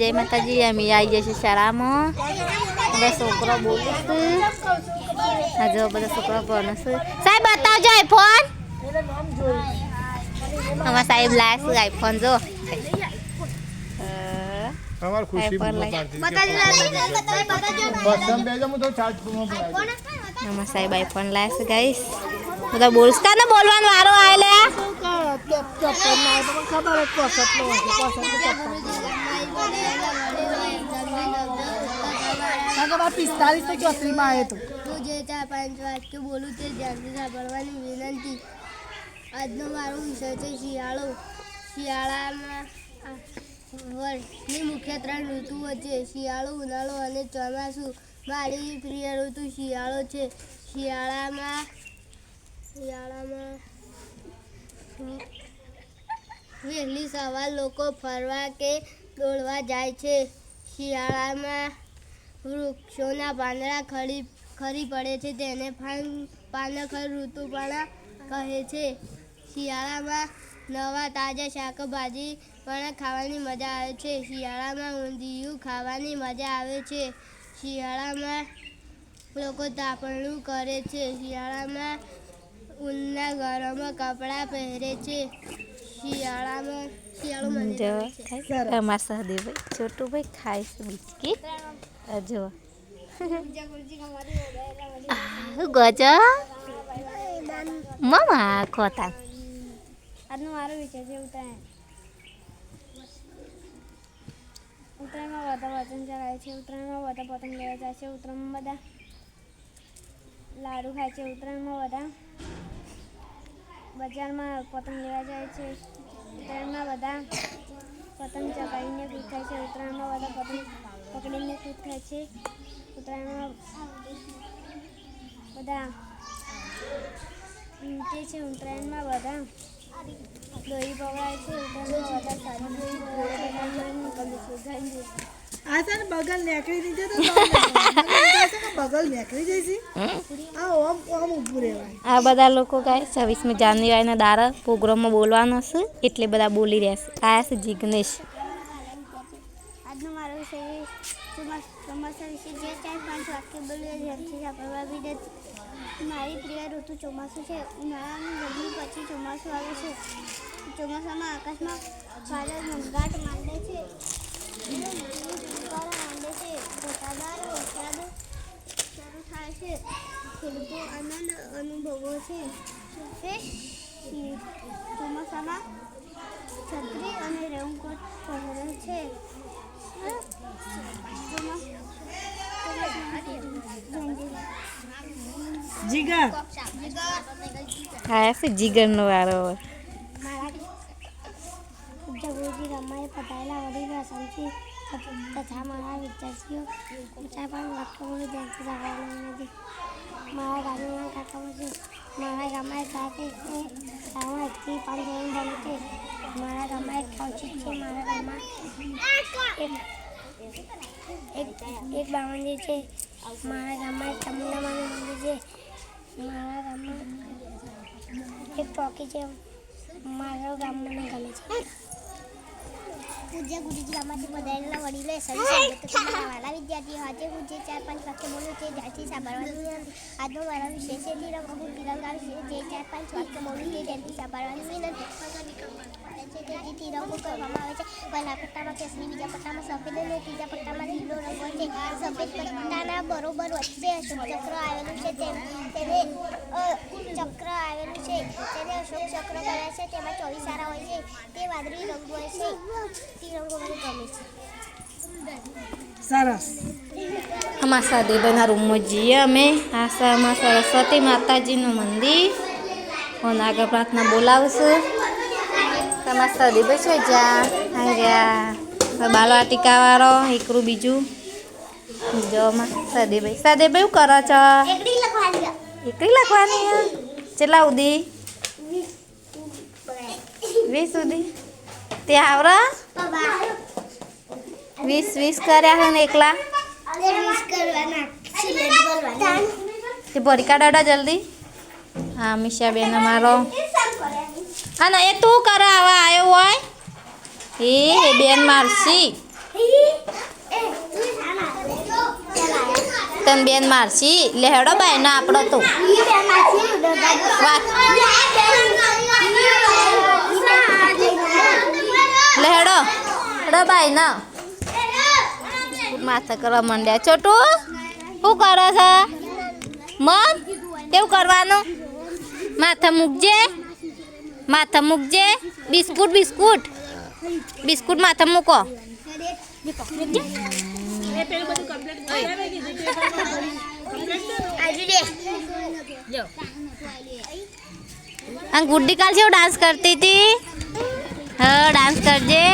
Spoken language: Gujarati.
જય માતાજી અમે આવી જશે શાળામાં. બધા છોકરો બોલું છું હા જો બધા છોકરા ભણે છું સાહેબ બતાવજો આઈફોન. અમારા સાહેબ લાયા છે આઈફોન જો. અ, ખુશી આઈફોન બૂમો લાઈ. પાડતી બસમ બેજો હું તો ચાર્જ બૂમો પાડી અમારા સાહેબ આઈફોન લાયા છે ગાઈસ બધા બોલતા ને બોલવાનો વારો આયલે પિસ્તાલીસ તો ચોત્રીમાં આવ્યો હતો હું જે ચાર પાંચ વાક્ય બોલું તે ધ્યાનથી સાંભળવાની વિનંતી. આજનો મારો વિષય છે શિયાળો. શિયાળામાં વર્ષની મુખ્ય ત્રણ ઋતુઓ છે. શિયાળો ઉનાળો અને ચોમાસું. મારી પ્રિય ઋતુ શિયાળો છે. શિયાળામાં શિયાળામાં વહેલી સવાર લોકો ફરવા કે દોડવા જાય છે. શિયાળામાં વૃક્ષોના પાંદડા ખરી ખરી પડે છે. તેને પાન પાનખર ઋતુ પણ કહે છે. શિયાળામાં નવા તાજા શાકભાજી પણ ખાવાની મજા આવે છે. શિયાળામાં ઊંધિયું ખાવાની મજા આવે છે. શિયાળામાં લોકો તાપણું કરે છે. શિયાળામાં ઊનના ગરમ કપડાં પહેરે છે. શિયાળામાં જો અમારા સહદેવભાઈ છોટુભાઈ ખાય છે બિસ્કીટ. જો. ગજો મમા ખોતા આજનો મારો વિચાર છે ઉત્તરાયણ. ઉત્તરાયણમાં બધા વચન ચલાવે છે ઉત્તરાયણમાં બધા પતંગ લેવા જાય છે ઉત્તરાયણમાં બધા લાડુ ખાય છે ઉત્તરાયણમાં બધા બજારમાં પતંગ લેવા જાય છે. ઉત્તરાયણમાં બધા પતંગ ચગાવીને કૂદ થાય છે. ઉત્તરાયણમાં બધા પતંગ પકડીને કૂદ થાય છે. ઉત્તરાયણમાં બધા ઊંચે છે. ઉત્તરાયણમાં બધા દોરી પકડાય છે. ઉત્તરાયણમાં બધા સારી દોરી પકડાય છે. આ છે ને બગલ નેકળી દીધે તો બગલ નેકળી. જઈશી. આ ઓમ ઓમ ઊભું રહેવાય આ બધા લોકો ગાય છવ્વીસમી જાન્યુઆરીના દારા પ્રોગ્રામમાં બોલવાનો છે એટલે બધા બોલી રહ્યા છે. આયા છે જિગ્નેશ. આજનો મારો વિષય ચોમાસ- ચોમાસા વિશે જે ચાર પાંચ વાક્ય બોલી જેમથી સાંભળવા મારી પ્રિય ઋતુ ચોમાસું છે. ઉનાળાની ગરમી પછી ચોમાસું આવે છે. ચોમાસામાં આકાશમાં વાદળ ઘોંઘાટ માંડે છે. ખેડૂતો આનંદ અનુભવો છે અને રેનકોટ પહેરે છે જીગર છે જીગરનો વારો જગુજી રમાએ પધારેલા વડીલ સંચી તથા મારા વિદ્યાર્થીઓ ઊંચા પણ વાક્યોને ધ્યાનથી સાંભળવાનું નથી મારા ગામના કાકા કાકામાં છે, મારા ગામમાં એ ગામમાં એકથી પણ ધોરણ બને છે. મારા ગામમાં એક કૌશિક છે, મારા ગામમાં એક એક બાવંજી છે. મારા ગામમાં એક ચામુંડામાનું મંદિર છે. મારા ગામમાં એક ટોકી છે. મારા ગામ મને ગમે છે. પૂજ્ય ગુરુજી ગામમાંથી પધારેલા વડીલો વાલા વિદ્યાર્થીઓ આજે હું જે ચાર પાંચ વાક્ય બોલું તે ધ્યાનથી સાંભળવાનું નથી. આજનો મારો વિષય છે તિરંગો હું તિરંગા વિશે જે ચાર પાંચ વાક્ય બોલું તે ધ્યાનથી સાંભળવાની છે તેથી તિરંગો કરવામાં આવે છે પહેલા પટ્ટામાં કેસરી બીજા પટ્ટામાં સફેદ અને ત્રીજા પટ્ટામાં લીલો રંગ હોય છે. સફેદ પટ્ટાના બરોબર વચ્ચે અશોક ચક્ર આવેલું છે તેને ચક્ર આવેલું છે. તેને અશોક ચક્ર કહે છે. તેમાં ચોવીસ સારા હોય છે. તે વાદળી રંગ હોય છે. તિરંગો મને ગમે છે. સરસ. અમાસા સહદેવભાઈના રૂમમાં જઈએ અમે. આશામાં સરસ્વતી માતાજીનું મંદિર. હું આગળ પ્રાર્થના બોલાવશે. તમારા સહદેવભાઈ છે? જ્યાં આવી બાલો બાલવા ટીકાવાળો એકરું બીજું. જો સદેભાઈ સહદેવભાઈ શું કરો છો? એકલી લખવાની? કેટલા સુધી? વીસ સુધી? તે આવરા? વીસ વીસ કર્યા છે ને એકલા? તે ભરી કાઢા જલ્દી. હા, મિશાબેન અમારો. હા ના એ તું કરે આવા આવ્યો હોય? એ બેન મારસી તને બેન મારસી લેહડો બાય, ના આપણો તો. લેહડો હેડો બાય, ના. માથા કરવા માંડ્યા. છોટું, શું કરો છો? મમ, કેવું કરવાનું? માથા મૂકજે. માથા મૂકજે. Biscuit biscuit. બિસ્કુટ માથા મૂકો. એ પેલું બધું કમ્પ્લીટ કરાવે કે જીપે કમ્પ્લીટ જો. આ ગુડ્ડી કાલ છે ડાન્સ કરતી હતી. હા ડાન્સ કરજે.